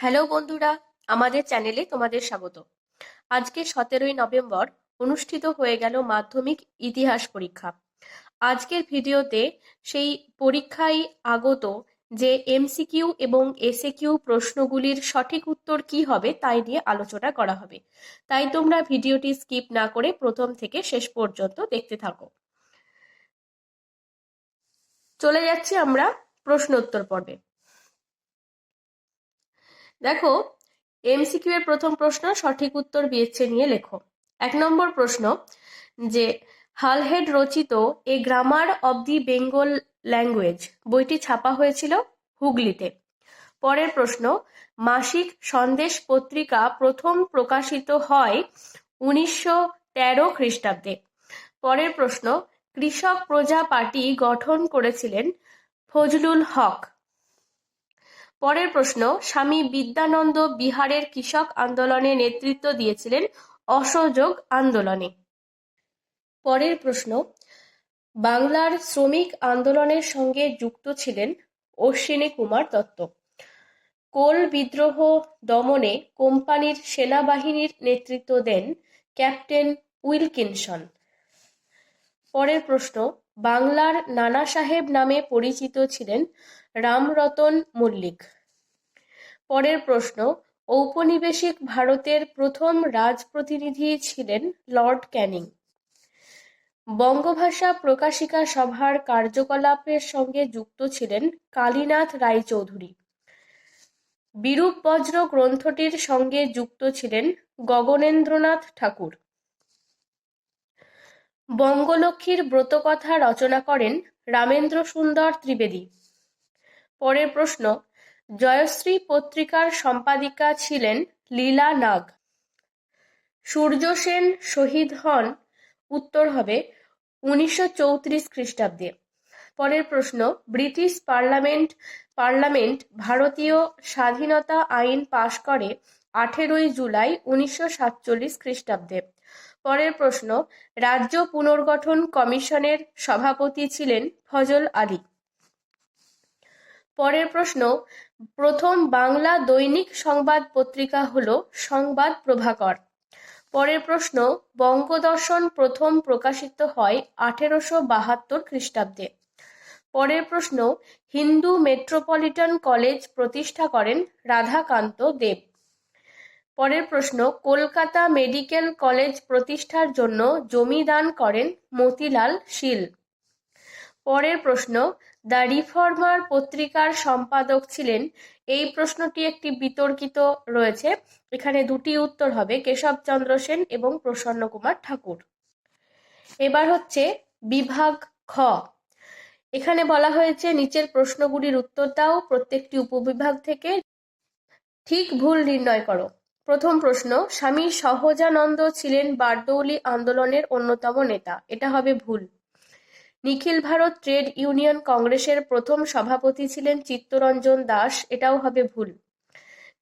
Hello বন্ধুরা, আমাদের চ্যানেলে তোমাদের স্বাগত। আজকে সতেরোই নভেম্বর অনুষ্ঠিত হয়ে গেল মাধ্যমিক ইতিহাস পরীক্ষা। আজকের ভিডিওতে সেই পরীক্ষায় আগত যে এমসিকিউ এবং এসএকিউ প্রশ্নগুলির সঠিক উত্তর কি হবে তাই নিয়ে আলোচনা করা হবে। তাই তোমরা ভিডিওটি স্কিপ না করে প্রথম থেকে শেষ পর্যন্ত দেখতে থাকো। চলে যাচ্ছি আমরা প্রশ্ন উত্তর পর্বে। দেখো এমসিকিউ এর প্রথম প্রশ্ন সঠিক উত্তর বিয়েছে নিয়ে লেখো। এক নম্বর প্রশ্ন, যে হালহেড রচিত a grammar of the Bengal language বইটি ছাপা হয়েছিল হুগলিতে। পরের প্রশ্ন, মাসিক সন্দেশ পত্রিকা প্রথম প্রকাশিত হয় উনিশশো তেরো খ্রিস্টাব্দে। পরের প্রশ্ন, কৃষক প্রজা পার্টি গঠন করেছিলেন ফজলুল হক। পরের প্রশ্ন, স্বামী বিদ্যানন্দ বিহারের কৃষক আন্দোলনে নেতৃত্ব দিয়েছিলেন অসহযোগ আন্দোলনে। পরের প্রশ্ন, বাংলার শ্রমিক আন্দোলনের সঙ্গে যুক্ত ছিলেন অশ্বিনী কুমার দত্ত। কোল বিদ্রোহ দমনে কোম্পানির সেনাবাহিনীর নেতৃত্ব দেন ক্যাপ্টেন উইলকিনসন। পরের প্রশ্ন, বাংলার নানা সাহেব নামে পরিচিত ছিলেন রামরতন মল্লিক। পরের প্রশ্ন, ঔপনিবেশিক ভারতের প্রথম রাজপ্রতিনিধি ছিলেন লর্ড ক্যানিং। বঙ্গভাষা প্রকাশিকা সভার কার্যকলাপের সঙ্গে যুক্ত ছিলেন কালীনাথ রায়চৌধুরী। বিরূপ বজ্র গ্রন্থটির সঙ্গে যুক্ত ছিলেন গগনেন্দ্রনাথ ঠাকুর। বঙ্গলক্ষ্মীর ব্রতকথা রচনা করেন রামেন্দ্র সুন্দর ত্রিবেদী। পরের প্রশ্ন, জয়শ্রী পত্রিকার সম্পাদিকা ছিলেন লীলা নাগ। সূর্য সেন শহীদ হন, উত্তর হবে উনিশশো চৌত্রিশ খ্রিস্টাব্দে। পরের প্রশ্ন, ব্রিটিশ পার্লামেন্ট পার্লামেন্ট ভারতীয় স্বাধীনতা আইন পাশ করে আঠেরোই জুলাই উনিশশো সাতচল্লিশ খ্রিস্টাব্দে। পরের প্রশ্ন, রাজ্য পুনর্গঠন কমিশনের সভাপতি ছিলেন ফজল আলী। পরের প্রশ্ন, প্রথম বাংলা দৈনিক সংবাদ পত্রিকা হল সংবাদ প্রভাকর। পরের প্রশ্ন, বঙ্গদর্শন প্রথম প্রকাশিত হয় আঠেরোশো বাহাত্তর খ্রিস্টাব্দে। পরের প্রশ্ন, হিন্দু মেট্রোপলিটন কলেজ প্রতিষ্ঠা করেন রাধাকান্ত দেব। পরের প্রশ্ন, কলকাতা মেডিকেল কলেজ প্রতিষ্ঠার জন্য জমি দান করেন মতিলাল শীল। পরের প্রশ্ন দ্য রিফর্মার পত্রিকার সম্পাদক ছিলেন। এই প্রশ্নটি একটি বিতর্কিত রয়েছে। এখানে দুটি উত্তর হবে, কেশবচন্দ্র সেন এবং প্রসন্ন কুমার ঠাকুর। এবার হচ্ছে বিভাগ খ। এখানে বলা হয়েছে, নিচের প্রশ্নগুলির উত্তর দাও, প্রত্যেকটি উপবিভাগ থেকে। ঠিক ভুল নির্ণয় করো। প্রথম প্রশ্ন, স্বামী সহজানন্দ ছিলেন বারদৌলি আন্দোলনের অন্যতম নেতা। এটা হবে ভুল। নিখিল ভারত ট্রেড ইউনিয়ন কংগ্রেসের প্রথম সভাপতি ছিলেন চিত্তরঞ্জন দাস, এটাও হবে ভুল।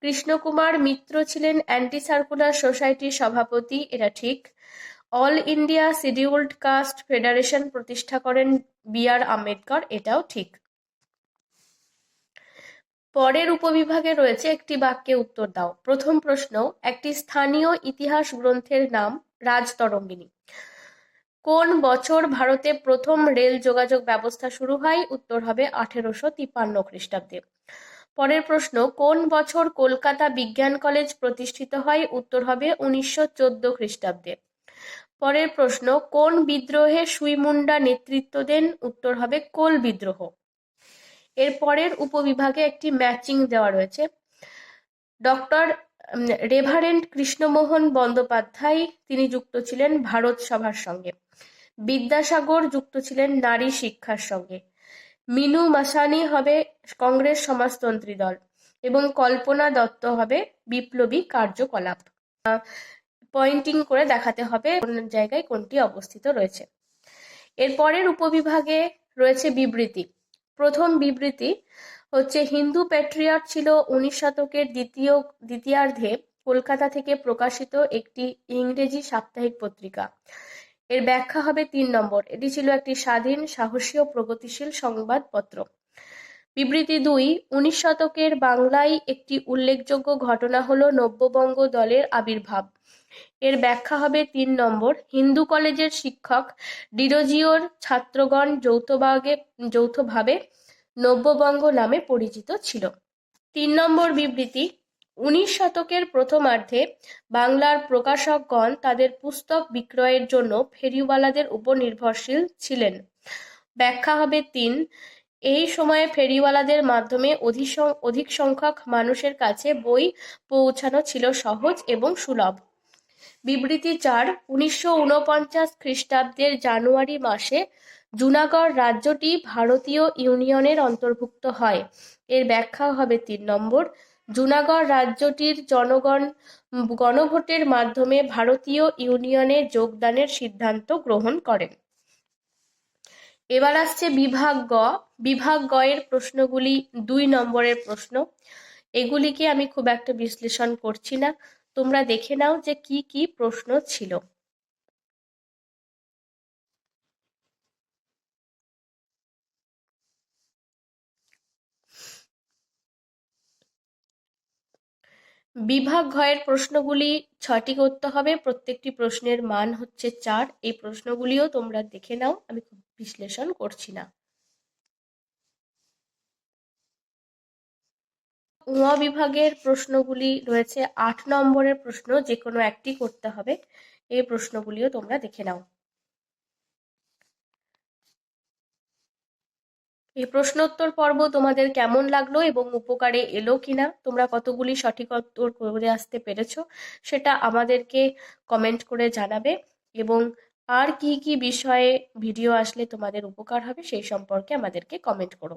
কৃষ্ণকুমার মিত্র ছিলেন অ্যান্টি সার্কুলার সোসাইটির সভাপতি, এটা ঠিক। All India scheduled caste federation প্রতিষ্ঠা করেন বি আর আম্বেদকর, এটাও ঠিক। পরের উপবিভাগে রয়েছে একটি বাক্যে উত্তর দাও। প্রথম প্রশ্ন, একটি স্থানীয় ইতিহাস গ্রন্থের নাম রাজতরঙ্গিনী। কোন বছর ভারতে প্রথম রেল যোগাযোগ ব্যবস্থা শুরু হয়? উত্তর হবে আঠেরোশো তিপ্পান্ন খ্রিস্টাব্দে। পরের প্রশ্ন, কোন বছর কলকাতা বিজ্ঞান কলেজ প্রতিষ্ঠিত হয়? উত্তর হবে উনিশশো চোদ্দ খ্রিস্টাব্দে। পরের প্রশ্ন, কোন বিদ্রোহে সুইমুন্ডা নেতৃত্ব দেন? উত্তর হবে কোল বিদ্রোহ। এর পরের উপবিভাগে একটি ম্যাচিং দেওয়া রয়েছে। ডক্টর রেভারেন্ট কৃষ্ণমোহন বন্দ্যোপাধ্যায়, তিনি যুক্ত ছিলেন ভারত সভার সঙ্গে। বিদ্যাসাগর যুক্ত ছিলেন নারী শিক্ষার সঙ্গে। মিনু মাসানি হবে কংগ্রেস সমাজতন্ত্রী দল এবং কল্পনা দত্ত হবে বিপ্লবী কার্যকলাপ। পয়েন্টিং করে দেখাতে হবে কোন জায়গায় কোনটি অবস্থিত রয়েছে। এরপরের উপবিভাগে রয়েছে বিবৃতি। প্রথম বিবৃতি হচ্ছে হিন্দু প্যাট্রিয়ট ছিল উনিশ শতকের দ্বিতীয়, দ্বিতীয়ার্ধে কলকাতা থেকে প্রকাশিত একটি ইংরেজি সাপ্তাহিক পত্রিকা। এর ব্যাখ্যা হবে তিন নম্বর। এটি ছিল একটি স্বাধীন, সাহসী ও প্রগতিশীল সংবাদপত্র। বিবৃতি দুই, উনিশ শতকের বাংলায় একটি উল্লেখযোগ্য ঘটনা হল নব্যবঙ্গ দলের আবির্ভাব। এর ব্যাখ্যা হবে তিন নম্বর। হিন্দু কলেজের শিক্ষক ডিরোজিওর ছাত্রগণ যৌথভাবে যৌথভাবে নব্যবঙ্গ নামে পরিচিত ছিল। তিন নম্বর বিবৃতি, উনিশ শতকের প্রথমার্ধে বাংলার প্রকাশকগণ তাদের পুস্তক বিক্রয়ের জন্য ফেরিওয়ালাদের উপর নির্ভরশীল ছিলেন। ব্যাখ্যা হবে তিন, এই সময়ে ফেরিওয়ালাদের মাধ্যমে অধিক সংখ্যক মানুষের কাছে বই পৌঁছানো ছিল সহজ এবং সুলভ। বিবৃতি চার, উনিশশো খ্রিস্টাব্দের জানুয়ারি মাসে জুনাগড় রাজ্যটি ভারতীয় ইউনিয়নের অন্তর্ভুক্ত হয়। এর ব্যাখ্যা হবে তিন নম্বর। জুনাগড় রাজ্যটির জনগণ, গণভোটের মাধ্যমে ভারতীয় ইউনিয়নে যোগদানের সিদ্ধান্ত গ্রহণ করেন। এবার আসছে বিভাগ গ। বিভাগ গ এর প্রশ্নগুলি দুই নম্বরের প্রশ্ন। এগুলিকে আমি খুব একটা বিশ্লেষণ করছি না। তোমরা দেখে নাও যে কি কি প্রশ্ন ছিল। বিভাগ ঘয়ের প্রশ্নগুলি ছটি করতে হবে। প্রত্যেকটি প্রশ্নের মান হচ্ছে চার। এই প্রশ্নগুলিও তোমরা দেখে নাও। আমি বিশ্লেষণ করছি না। উমা বিভাগের প্রশ্নগুলি রয়েছে। আট নম্বরের প্রশ্ন যে কোনো একটি করতে হবে। এই প্রশ্নগুলিও তোমরা দেখে নাও। এই প্রশ্নোত্তর পর্ব তোমাদের কেমন লাগল এবং উপকারে এলো কিনা? তোমরা কতগুলি সঠিক উত্তর করে আসতে পেরেছ সেটা আমাদেরকে কমেন্ট করে জানাবে এবং আর কি কি বিষয়ে ভিডিও আসলে তোমাদের উপকার হবে সেই সম্পর্কে আমাদেরকে কমেন্ট করো।